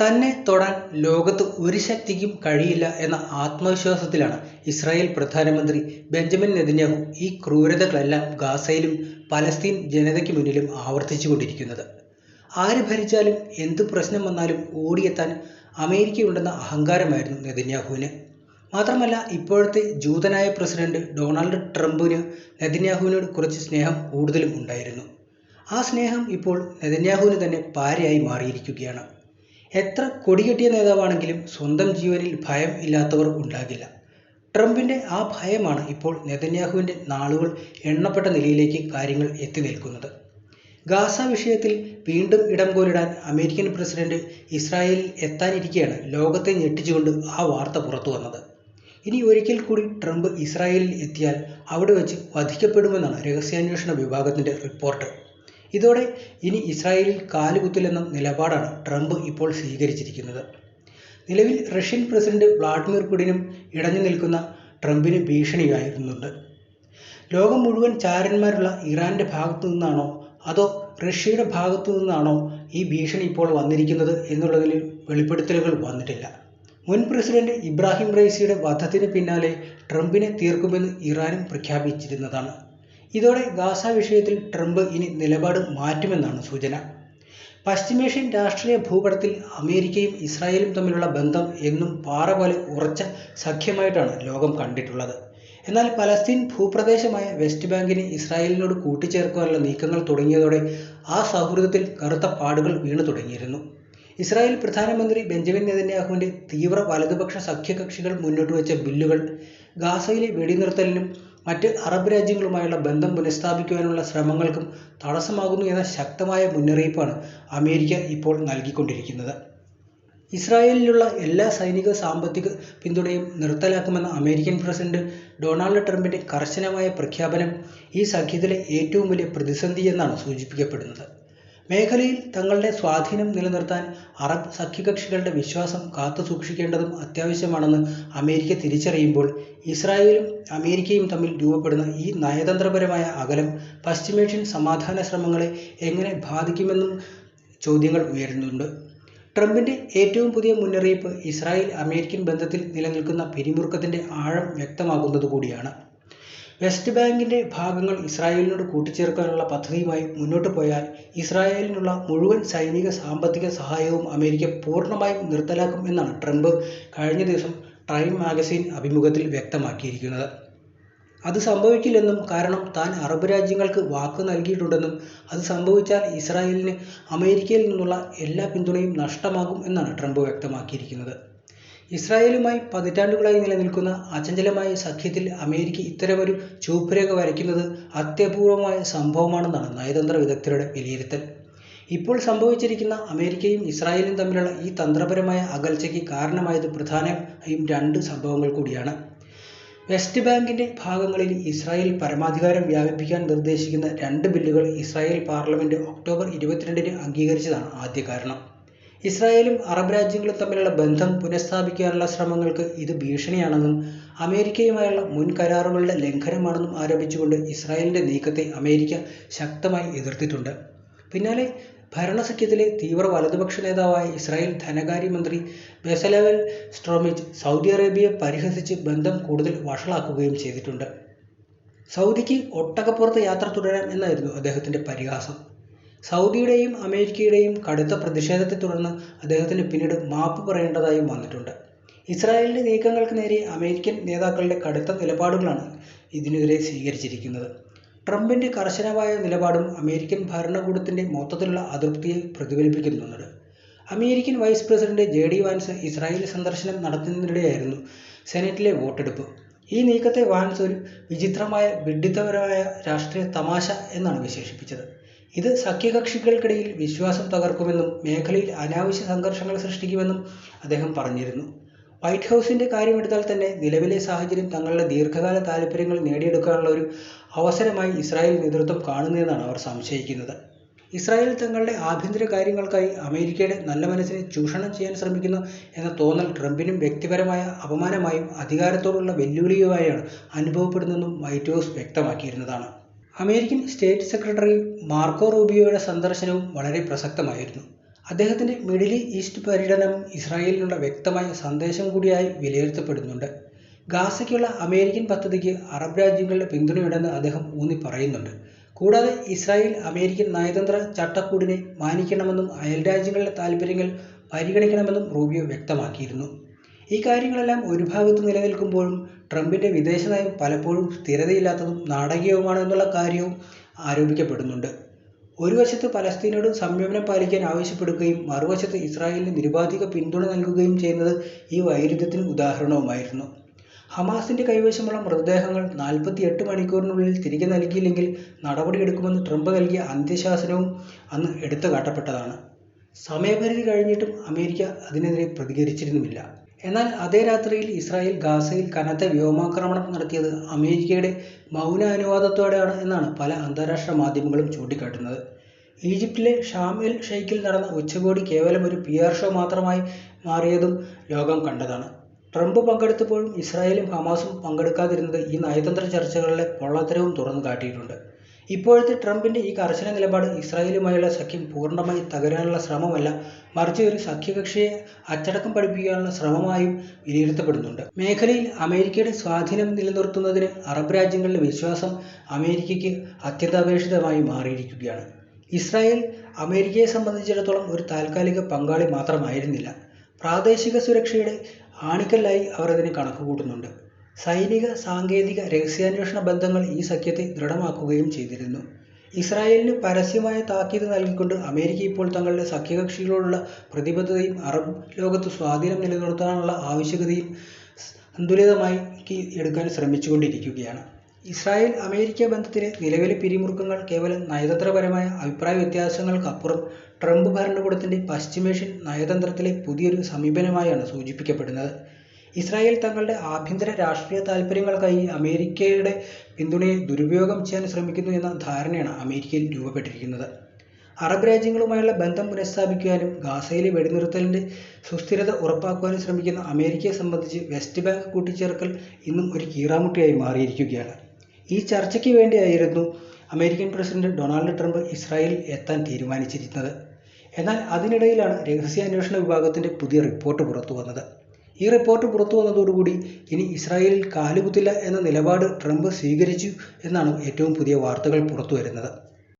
തന്നെ തൊടാൻ ലോകത്ത് ഒരു ശക്തിക്കും കഴിയില്ല എന്ന ആത്മവിശ്വാസത്തിലാണ് ഇസ്രായേൽ പ്രധാനമന്ത്രി ബെഞ്ചമിൻ നെതന്യാഹു ഈ ക്രൂരതകളെല്ലാം ഗാസയിലും പലസ്തീൻ ജനതയ്ക്ക് മുന്നിലും ആവർത്തിച്ചുകൊണ്ടിരിക്കുന്നത്. ആര് ഭരിച്ചാലും എന്ത് പ്രശ്നം വന്നാലും ഓടിയെത്താൻ അമേരിക്കയുണ്ടെന്ന അഹങ്കാരമായിരുന്നു നെതന്യാഹുവിന്. മാത്രമല്ല ഇപ്പോഴത്തെ ജൂതനായ പ്രസിഡന്റ് ഡൊണാൾഡ് ട്രംപിന് നെതന്യാഹുവിനോട് കുറച്ച് സ്നേഹം കൂടുതലും ഉണ്ടായിരുന്നു. ആ സ്നേഹം ഇപ്പോൾ നെതന്യാഹുവിന് തന്നെ പാരയായി മാറിയിരിക്കുകയാണ്. എത്ര കൊടികെട്ടിയ നേതാവാണെങ്കിലും സ്വന്തം ജീവനിൽ ഭയം ഇല്ലാത്തവർ ഉണ്ടാകില്ല. ട്രംപിന്റെ ആ ഭയമാണ് ഇപ്പോൾ നെതന്യാഹുവിന്റെ നാളുകൾ എണ്ണപ്പെട്ട നിലയിലേക്ക് കാര്യങ്ങൾ എത്തി നിൽക്കുന്നത് ഗാസ വിഷയത്തിൽ വീണ്ടും ഇടം കോരിടാൻ അമേരിക്കൻ പ്രസിഡന്റ് ഇസ്രായേലിൽ എത്താനിരിക്കെയാണ് ലോകത്തെ ഞെട്ടിച്ചുകൊണ്ട് ആ വാർത്ത പുറത്തു വന്നത് ഇനി ഒരിക്കൽ കൂടി ട്രംപ് ഇസ്രായേലിൽ എത്തിയാൽ അവിടെ വച്ച് വധിക്കപ്പെടുമെന്നാണ് രഹസ്യാന്വേഷണ വിഭാഗത്തിന്റെ റിപ്പോർട്ട്. ഇതോടെ ഇനി ഇസ്രായേലിൽ കാലുകുത്തില്ലെന്ന നിലപാടാണ് ട്രംപ് ഇപ്പോൾ സ്വീകരിച്ചിരിക്കുന്നത്. നിലവിൽ റഷ്യൻ പ്രസിഡന്റ് വ്ളാഡിമിർ പുടിനും ഇടഞ്ഞു നിൽക്കുന്ന ട്രംപിന് ഭീഷണിയായിരുന്നുണ്ട് ലോകം മുഴുവൻ ചാരന്മാരുള്ള ഇറാന്റെ ഭാഗത്തു നിന്നാണോ അതോ റഷ്യയുടെ ഭാഗത്തു നിന്നാണോ ഈ ഭീഷണി ഇപ്പോൾ വന്നിരിക്കുന്നത് എന്നുള്ളതിൽ വെളിപ്പെടുത്തലുകൾ വന്നിട്ടില്ല. മുൻ പ്രസിഡന്റ് ഇബ്രാഹിം റൈസിയുടെ വധത്തിന് പിന്നാലെ ട്രംപിനെ തീർക്കുമെന്ന് ഇറാനും പ്രഖ്യാപിച്ചിരുന്നതാണ്. ഇതോടെ ഗാസ വിഷയത്തിൽ ട്രംപ് ഇനി നിലപാട് മാറ്റുമെന്നാണ് സൂചന. പശ്ചിമേഷ്യൻ രാഷ്ട്രീയ ഭൂപടത്തിൽ അമേരിക്കയും ഇസ്രായേലും തമ്മിലുള്ള ബന്ധം എന്നും പാറ പോലെ ഉറച്ച സഖ്യമായിട്ടാണ് ലോകം കണ്ടിട്ടുള്ളത്. എന്നാൽ പലസ്തീൻ ഭൂപ്രദേശമായ വെസ്റ്റ് ബാങ്കിനെ ഇസ്രായേലിനോട് കൂട്ടിച്ചേർക്കാനുള്ള നീക്കങ്ങൾ തുടങ്ങിയതോടെ ആ സൗഹൃദത്തിൽ കറുത്ത പാടുകൾ വീണു തുടങ്ങിയിരുന്നു. ഇസ്രായേൽ പ്രധാനമന്ത്രി ബെഞ്ചമിൻ നെതന്യാഹുവിന്റെ തീവ്ര വലതുപക്ഷ സഖ്യകക്ഷികൾ മുന്നോട്ട് വെച്ച ബില്ലുകൾ ഗാസയിലെ വെടിനിർത്തലിനും മറ്റ് അറബ് രാജ്യങ്ങളുമായുള്ള ബന്ധം പുനഃസ്ഥാപിക്കുവാനുള്ള ശ്രമങ്ങൾക്കും തടസ്സമാകുന്നു എന്ന ശക്തമായ മുന്നറിയിപ്പാണ് അമേരിക്ക ഇപ്പോൾ നൽകിക്കൊണ്ടിരിക്കുന്നത്. ഇസ്രായേലിലുള്ള എല്ലാ സൈനിക സാമ്പത്തിക പിന്തുണയും നിർത്തലാക്കുമെന്ന അമേരിക്കൻ പ്രസിഡന്റ് ഡൊണാൾഡ് ട്രംപിന്റെ കർശനമായ പ്രഖ്യാപനം ഈ സഖ്യത്തിലെ ഏറ്റവും വലിയ പ്രതിസന്ധി എന്നാണ് സൂചിപ്പിക്കപ്പെടുന്നത്. മേഖലയിൽ തങ്ങളുടെ സ്വാധീനം നിലനിർത്താൻ അറബ് സഖ്യകക്ഷികളുടെ വിശ്വാസം കാത്തുസൂക്ഷിക്കേണ്ടതും അത്യാവശ്യമാണെന്ന് അമേരിക്ക തിരിച്ചറിയുമ്പോൾ ഇസ്രായേലും അമേരിക്കയും തമ്മിൽ രൂപപ്പെടുന്ന ഈ നയതന്ത്രപരമായ അകലം പശ്ചിമേഷ്യൻ സമാധാന ശ്രമങ്ങളെ എങ്ങനെ ബാധിക്കുമെന്നും ചോദ്യങ്ങൾ ഉയരുന്നുണ്ട്. ട്രംപിന്റെ ഏറ്റവും പുതിയ മുന്നറിയിപ്പ് ഇസ്രായേൽ അമേരിക്കൻ ബന്ധത്തിൽ നിലനിൽക്കുന്ന പിരിമുറുക്കത്തിന്റെ ആഴം വ്യക്തമാക്കുന്നത് കൂടിയാണ്. വെസ്റ്റ് ബാങ്കിന്റെ ഭാഗങ്ങൾ ഇസ്രായേലിനോട് കൂട്ടിച്ചേർക്കാനുള്ള പദ്ധതിയുമായി മുന്നോട്ട് പോയാൽ ഇസ്രായേലിനുള്ള മുഴുവൻ സൈനിക സാമ്പത്തിക സഹായവും അമേരിക്ക പൂർണമായും നിർത്തലാക്കും എന്നാണ് ട്രംപ് കഴിഞ്ഞ ദിവസം ടൈം മാഗസിൻ അഭിമുഖത്തിൽ വ്യക്തമാക്കിയിരിക്കുന്നത്. അത് സംഭവിക്കില്ലെന്നും കാരണം താൻ അറബ് രാജ്യങ്ങൾക്ക് വാക്ക് നൽകിയിട്ടുണ്ടെന്നും അത് സംഭവിച്ചാൽ ഇസ്രായേലിന് അമേരിക്കയിൽ നിന്നുള്ള എല്ലാ പിന്തുണയും നഷ്ടമാകും എന്നാണ് ട്രംപ് വ്യക്തമാക്കിയിരിക്കുന്നത്. ഇസ്രായേലുമായി പതിറ്റാണ്ടുകളായി നിലനിൽക്കുന്ന അചഞ്ചലമായ സഖ്യത്തിൽ അമേരിക്ക ഇത്തരമൊരു ചുവപ്പുരേഖ വരയ്ക്കുന്നത് അത്യപൂർവമായ സംഭവമാണെന്നാണ് നയതന്ത്ര വിദഗ്ധരുടെ വിലയിരുത്തൽ. ഇപ്പോൾ സംഭവിച്ചിരിക്കുന്ന അമേരിക്കയും ഇസ്രായേലും തമ്മിലുള്ള ഈ തന്ത്രപരമായ അകൽച്ചയ്ക്ക് കാരണമായത് പ്രധാനമായും രണ്ട് സംഭവങ്ങൾ കൂടിയാണ്. വെസ്റ്റ് ബാങ്കിന്റെ ഭാഗങ്ങളിൽ ഇസ്രായേൽ പരമാധികാരം വ്യാപിപ്പിക്കാൻ നിർദ്ദേശിക്കുന്ന രണ്ട് ബില്ലുകൾ ഇസ്രായേൽ പാർലമെന്റ് ഒക്ടോബർ ഇരുപത്തിരണ്ടിന് അംഗീകരിച്ചതാണ് ആദ്യ കാരണം. ഇസ്രായേലും അറബ് രാജ്യങ്ങളും തമ്മിലുള്ള ബന്ധം പുനഃസ്ഥാപിക്കാനുള്ള ശ്രമങ്ങൾക്ക് ഇത് ഭീഷണിയാണെന്നും അമേരിക്കയുമായുള്ള മുൻ കരാറുകളുടെ ലംഘനമാണെന്നും ആരോപിച്ചുകൊണ്ട് ഇസ്രായേലിന്റെ നീക്കത്തെ അമേരിക്ക ശക്തമായി എതിർത്തിട്ടുണ്ട്. പിന്നാലെ ഭരണസഖ്യത്തിലെ തീവ്ര വലതുപക്ഷ നേതാവായ ഇസ്രായേൽ ധനകാര്യമന്ത്രി ബെസലവൽ സ്ട്രോമിച്ച് സൗദി അറേബ്യയെ പരിഹസിച്ച് ബന്ധം കൂടുതൽ വഷളാക്കുകയും ചെയ്തിട്ടുണ്ട്. സൗദിക്ക് ഒട്ടകപ്പുറത്ത് യാത്ര തുടരാം എന്നായിരുന്നു അദ്ദേഹത്തിന്റെ പരിഹാസം. സൗദിയുടെയും അമേരിക്കയുടെയും കടുത്ത പ്രതിഷേധത്തെ തുടർന്ന് അദ്ദേഹത്തിന് പിന്നീട് മാപ്പ് പറയേണ്ടതായും വന്നിട്ടുണ്ട്. ഇസ്രായേലിന്റെ നീക്കങ്ങൾക്ക് നേരെ അമേരിക്കൻ നേതാക്കളുടെ കടുത്ത നിലപാടുകളാണ് ഇതിനെതിരെ സ്വീകരിച്ചിരിക്കുന്നത്. ട്രംപിന്റെ കർശനമായ നിലപാടും അമേരിക്കൻ ഭരണകൂടത്തിന്റെ മൊത്തത്തിലുള്ള അതൃപ്തിയെ പ്രതിഫലിപ്പിക്കുന്നുണ്ട്. American vice president J. D. Vance Israel സന്ദർശനം നടത്തുന്നതിനിടെയായിരുന്നു സെനറ്റിലെ വോട്ടെടുപ്പ്. ഈ നീക്കത്തെ വാൻസ് ഒരു വിചിത്രമായ വിഡിത്തപരമായ രാഷ്ട്രീയ തമാശ എന്നാണ് വിശേഷിപ്പിച്ചത്. ഇത് സഖ്യകക്ഷികൾക്കിടയിൽ വിശ്വാസം തകർക്കുമെന്നും മേഖലയിൽ അനാവശ്യ സംഘർഷങ്ങൾ സൃഷ്ടിക്കുമെന്നും അദ്ദേഹം പറഞ്ഞിരുന്നു. വൈറ്റ് ഹൗസിന്റെ കാര്യമെടുത്താൽ തന്നെ നിലവിലെ സാഹചര്യം തങ്ങളുടെ ദീർഘകാല താൽപര്യങ്ങൾ നേടിയെടുക്കാനുള്ള ഒരു അവസരമായി ഇസ്രായേൽ നേതൃത്വം കാണുന്നതെന്നാണ് അവർ സംശയിക്കുന്നത്. ഇസ്രായേൽ തങ്ങളുടെ ആഭ്യന്തര കാര്യങ്ങൾക്കായി അമേരിക്കയുടെ നല്ല മനസ്സിനെ ചൂഷണം ചെയ്യാൻ ശ്രമിക്കുന്നു എന്ന തോന്നൽ ട്രംപിനും വ്യക്തിപരമായ അപമാനമായും അധികാരത്തോടുള്ള വെല്ലുവിളിയുമായാണ് അനുഭവപ്പെടുന്നതെന്നും വൈറ്റ് ഹൗസ് വ്യക്തമാക്കിയിരുന്നതാണ്. അമേരിക്കൻ സ്റ്റേറ്റ് സെക്രട്ടറി മാർക്കോ റൂബിയോയുടെ സന്ദർശനവും വളരെ പ്രസക്തമായിരുന്നു. അദ്ദേഹത്തിന്റെ മിഡിൽ ഈസ്റ്റ് പര്യടനം ഇസ്രായേലിനുള്ള വ്യക്തമായ സന്ദേശം കൂടിയായി വിലയിരുത്തപ്പെടുന്നുണ്ട്. ഗാസയ്ക്കുള്ള അമേരിക്കൻ പദ്ധതിക്ക് അറബ് രാജ്യങ്ങളുടെ പിന്തുണയുണ്ടെന്ന് അദ്ദേഹം ഊന്നി പറയുന്നുണ്ട് കൂടാതെ ഇസ്രായേൽ അമേരിക്കൻ നയതന്ത്ര ചട്ടക്കൂടിനെ മാനിക്കണമെന്നും അയൽ രാജ്യങ്ങളുടെ താൽപ്പര്യങ്ങൾ പരിഗണിക്കണമെന്നും റൂബിയോ വ്യക്തമാക്കിയിരുന്നു. ഈ കാര്യങ്ങളെല്ലാം ഒരു ഭാഗത്ത് നിലനിൽക്കുമ്പോഴും ട്രംപിന്റെ വിദേശ നയം പലപ്പോഴും സ്ഥിരതയില്ലാത്തതും നാടകീയവുമാണ് എന്നുള്ള കാര്യവും ആരോപിക്കപ്പെടുന്നുണ്ട്. ഒരു വശത്ത് പലസ്തീനോട് സംയമനം പാലിക്കാൻ ആവശ്യപ്പെടുകയും മറുവശത്ത് ഇസ്രായേലിന് നിരുപാധിക പിന്തുണ നൽകുകയും ചെയ്യുന്നത് ഈ വൈരുദ്ധ്യത്തിന് ഉദാഹരണവുമായിരുന്നു. ഹമാസിന്റെ കൈവശമുള്ള മൃതദേഹങ്ങൾ നാൽപ്പത്തി എട്ട് മണിക്കൂറിനുള്ളിൽ തിരികെ നൽകിയില്ലെങ്കിൽ നടപടിയെടുക്കുമെന്ന് ട്രംപ് നൽകിയ അന്ത്യശാസനവും അന്ന് എടുത്തു കാട്ടപ്പെട്ടതാണ് സമയപരിധി കഴിഞ്ഞിട്ടും അമേരിക്ക അതിനെതിരെ പ്രതികരിച്ചിരുന്നുമില്ല. എന്നാൽ അതേ രാത്രിയിൽ ഇസ്രായേൽ ഗാസയിൽ കനത്ത വ്യോമാക്രമണം നടത്തിയത് അമേരിക്കയുടെ മൗന അനുവാദത്തോടെയാണ് എന്നാണ് പല അന്താരാഷ്ട്ര മാധ്യമങ്ങളും ചൂണ്ടിക്കാട്ടുന്നത്. ഈജിപ്തിലെ ഷാം എൽ ഷെയ്ഖിൽ നടന്ന ഉച്ചകോടി കേവലം ഒരു പി ആർ ഷോ മാത്രമായി മാറിയതും ലോകം കണ്ടതാണ്. ട്രംപ് പങ്കെടുത്തപ്പോഴും ഇസ്രായേലും ഹമാസും പങ്കെടുക്കാതിരുന്നത് ഈ നയതന്ത്ര ചർച്ചകളിലെ പൊള്ളത്തരവും തുറന്നു കാട്ടിയിട്ടുണ്ട് ഇപ്പോഴത്തെ ട്രംപിന്റെ ഈ കർശന നിലപാട് ഇസ്രായേലുമായുള്ള സഖ്യം പൂർണമായി തകരാനുള്ള ശ്രമമല്ല മറിച്ച് ഒരു സഖ്യകക്ഷിയെ അച്ചടക്കം പഠിപ്പിക്കാനുള്ള ശ്രമമായും വിലയിരുത്തപ്പെടുന്നുണ്ട്. മേഖലയിൽ അമേരിക്കയുടെ സ്വാധീനം നിലനിർത്തുന്നതിന് അറബ് രാജ്യങ്ങളുടെ വിശ്വാസം അമേരിക്കയ്ക്ക് അത്യന്താപേക്ഷിതമായി മാറിയിരിക്കുകയാണ്. ഇസ്രായേൽ അമേരിക്കയെ സംബന്ധിച്ചിടത്തോളം ഒരു താൽക്കാലിക പങ്കാളി മാത്രമായിരുന്നില്ല. പ്രാദേശിക സുരക്ഷയുടെ ആണിക്കല്ലായി അവർ അതിനെ കണക്കുകൂട്ടുന്നുണ്ട്. സൈനിക സാങ്കേതിക രഹസ്യാന്വേഷണ ബന്ധങ്ങൾ ഈ സഖ്യത്തെ ദൃഢമാക്കുകയും ചെയ്തിരുന്നു. ഇസ്രായേലിന് പരസ്യമായ താക്കീത് നൽകിക്കൊണ്ട് അമേരിക്ക ഇപ്പോൾ തങ്ങളുടെ സഖ്യകക്ഷികളോടുള്ള പ്രതിബദ്ധതയും അറബ് ലോകത്ത് സ്വാധീനം നിലനിർത്താനുള്ള ആവശ്യകതയും സന്തുലിതമായി എടുക്കാൻ ശ്രമിച്ചുകൊണ്ടിരിക്കുകയാണ്. ഇസ്രായേൽ അമേരിക്ക ബന്ധത്തിലെ നിലവിലെ പിരിമുറുക്കങ്ങൾ കേവലം നയതന്ത്രപരമായ അഭിപ്രായ വ്യത്യാസങ്ങൾക്കപ്പുറം ട്രംപ് ഭരണകൂടത്തിന്റെ പശ്ചിമേഷ്യൻ നയതന്ത്രത്തിലെ പുതിയൊരു സമീപനമായാണ് സൂചിപ്പിക്കപ്പെടുന്നത്. ഇസ്രായേൽ തങ്ങളുടെ ആഭ്യന്തര രാഷ്ട്രീയ താല്പര്യങ്ങൾക്കായി അമേരിക്കയുടെ പിന്തുണയെ ദുരുപയോഗം ചെയ്യാൻ ശ്രമിക്കുന്നു എന്ന ധാരണയാണ് അമേരിക്കയിൽ രൂപപ്പെട്ടിരിക്കുന്നത്. അറബ് രാജ്യങ്ങളുമായുള്ള ബന്ധം പുനഃസ്ഥാപിക്കുവാനും ഗാസയിലെ വെടിനിർത്തലിന്റെ സുസ്ഥിരത ഉറപ്പാക്കുവാനും ശ്രമിക്കുന്ന അമേരിക്കയെ സംബന്ധിച്ച് വെസ്റ്റ് ബാങ്ക് കൂട്ടിച്ചേർക്കൽ ഇന്നും ഒരു കീറാമുട്ടിയായി മാറിയിരിക്കുകയാണ്. ഈ ചർച്ചയ്ക്ക് വേണ്ടിയായിരുന്നു അമേരിക്കൻ പ്രസിഡന്റ് ഡൊണാൾഡ് ട്രംപ് ഇസ്രായേലിൽ എത്താൻ തീരുമാനിച്ചിരുന്നത്. എന്നാൽ അതിനിടയിലാണ് രഹസ്യാന്വേഷണ വിഭാഗത്തിന്റെ പുതിയ റിപ്പോർട്ട് പുറത്തു വന്നത് ഈ റിപ്പോർട്ട് പുറത്തു വന്നതോടുകൂടി ഇനി ഇസ്രായേലിൽ കാലുകുത്തില്ല എന്ന നിലപാട് ട്രംപ് സ്വീകരിച്ചു എന്നാണ് ഏറ്റവും പുതിയ വാർത്തകൾ പുറത്തു വരുന്നത്.